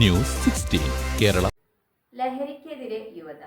News sixteen Kerala. ലഹരിക്കെതിരെ യുവത.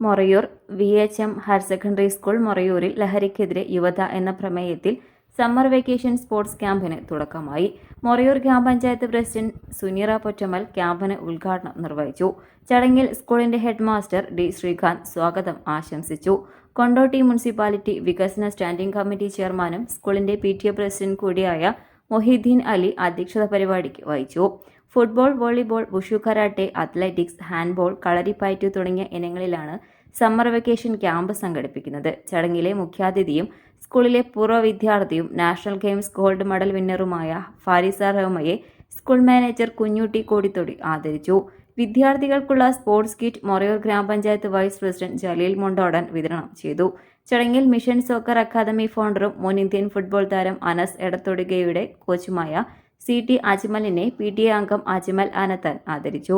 Morayur V H M higher secondary school മൊറയൂരിൽ ലഹരിക്കെതിരെ യുവത എന്ന പ്രമേയത്തിൽ സമ്മർ വെക്കേഷൻ സ്പോർട്സ് ക്യാമ്പിന് തുടക്കമായി. മൊറയൂർ ഗ്രാമപഞ്ചായത്ത് പ്രസിഡന്റ് സുനീറ പൊറ്റമൽ ക്യാമ്പിന് ഉദ്ഘാടനം നിർവഹിച്ചു. ചടങ്ങിൽ സ്കൂളിന്റെ ഹെഡ് മാസ്റ്റർ ഡി ശ്രീകാന്ത് സ്വാഗതം ആശംസിച്ചു. കൊണ്ടോട്ടി മുനിസിപ്പാലിറ്റി വികസന സ്റ്റാൻഡിംഗ് കമ്മിറ്റി ചെയർമാനും സ്കൂളിന്റെ പി ടി എ പ്രസിഡന്റ് കൂടിയായ മൊഹീദ്ദീൻ അലി അധ്യക്ഷത പരിപാടിക്ക് വഹിച്ചു. Football volleyball wushu karate athletics handball Kalaripayattu തുടങ്ങിയ ഇനങ്ങളിലാണ് സമ്മർ വെക്കേഷൻ ക്യാമ്പ് സംഘടിപ്പിക്കുന്നത്. ചടങ്ങിലെ മുഖ്യാതിഥിയും സ്കൂളിലെ പൂർവ വിദ്യാർത്ഥിയും നാഷണൽ ഗെയിംസ് ഗോൾഡ് മെഡൽ വിന്നറുമായ ഫാരിസ റഹ്മയെ സ്കൂൾ മാനേജർ കുഞ്ഞുട്ടി കോടിത്തൊടി ആദരിച്ചു. വിദ്യാർത്ഥികൾക്കുള്ള സ്പോർട്സ് കിറ്റ് മൊറയൂർ ഗ്രാമപഞ്ചായത്ത് വൈസ് പ്രസിഡന്റ് ജലീൽ മുണ്ടോടൻ വിതരണം ചെയ്തു. ചടങ്ങിൽ മിഷൻ സോക്കർ അക്കാദമി ഫൗണ്ടറും മുൻ ഇന്ത്യൻ ഫുട്ബോൾ താരം അനസ് എടത്തൊടുകയുടെ കോച്ചുമായ സി ടി അജ്മലിനെ പി ടി എ അംഗം അജ്മൽ അനത്തൻ ആദരിച്ചു.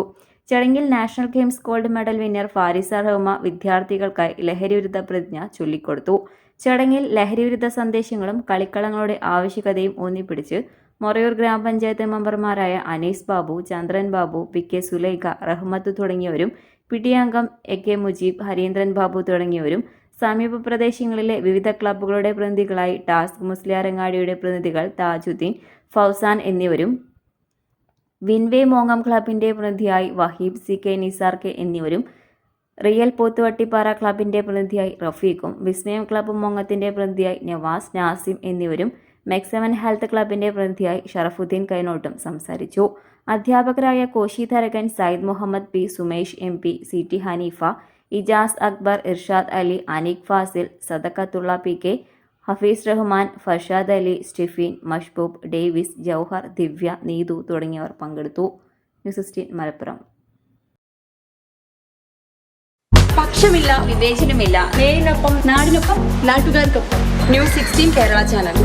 ചടങ്ങിൽ national games gold medal winner Farisa Rahma വിദ്യാർത്ഥികൾക്കായി ലഹരിവിരുദ്ധ പ്രതിജ്ഞ ചൊല്ലിക്കൊടുത്തു. ചടങ്ങിൽ ലഹരിവിരുദ്ധ സന്ദേശങ്ങളും കളിക്കളങ്ങളുടെ ആവശ്യകതയും ഊന്നിപ്പിടിച്ച് മൊറയൂർ ഗ്രാമപഞ്ചായത്ത് മെമ്പർമാരായ അനീസ് ബാബു ചന്ദ്രൻ ബാബു പി കെ സുലൈഖ റഹ്മത്ത് തുടങ്ങിയവരും പിടിയാംഗം എ കെ മുജീബ് ഹരീന്ദ്രൻ ബാബു തുടങ്ങിയവരും സമീപ പ്രദേശങ്ങളിലെ വിവിധ ക്ലബ്ബുകളുടെ പ്രതിനിധികളായി ടാസ്ക് മുസ്ലിയാരങ്ങാടിയുടെ പ്രതിനിധികൾ താജുദ്ദീൻ ഫൗസാൻ എന്നിവരും വിൻവേ മോങ്ങം ക്ലബിന്റെ പ്രതിനിധിയായി Waheeb C K Nisar K എന്നിവരും റിയൽ പോത്തുവട്ടിപ്പാറ ക്ലബിന്റെ പ്രതിനിധിയായി റഫീഖും വിസ്മയം ക്ലബ് മോങ്ങത്തിന്റെ പ്രതിനിധിയായി നവാസ് നാസിം എന്നിവരും മെക്സവൻ ഹെൽത്ത് ക്ലബിന്റെ പ്രതിനിധിയായി ഷറഫുദ്ദീൻ കൈനോട്ടും സംസാരിച്ചു. അധ്യാപകരായ Koshy Tharakan Sayyid Muhammad P Sumesh M P C T Hanifa Ijas Akbar Irshad Ali Aneeq Fasil Sadakathulla P K Hafeez Rahman Farshad Ali Stephin Mashboob Davis Jouhar Divya Neethu തുടങ്ങിയവർ പങ്കെടുത്തു. News Malappuram. പക്ഷമില്ല വിവേചനമില്ല. നേരിനൊപ്പം നാടിനൊപ്പം നാട്ടുകാർക്കൊപ്പം. News sixteen Kerala channel.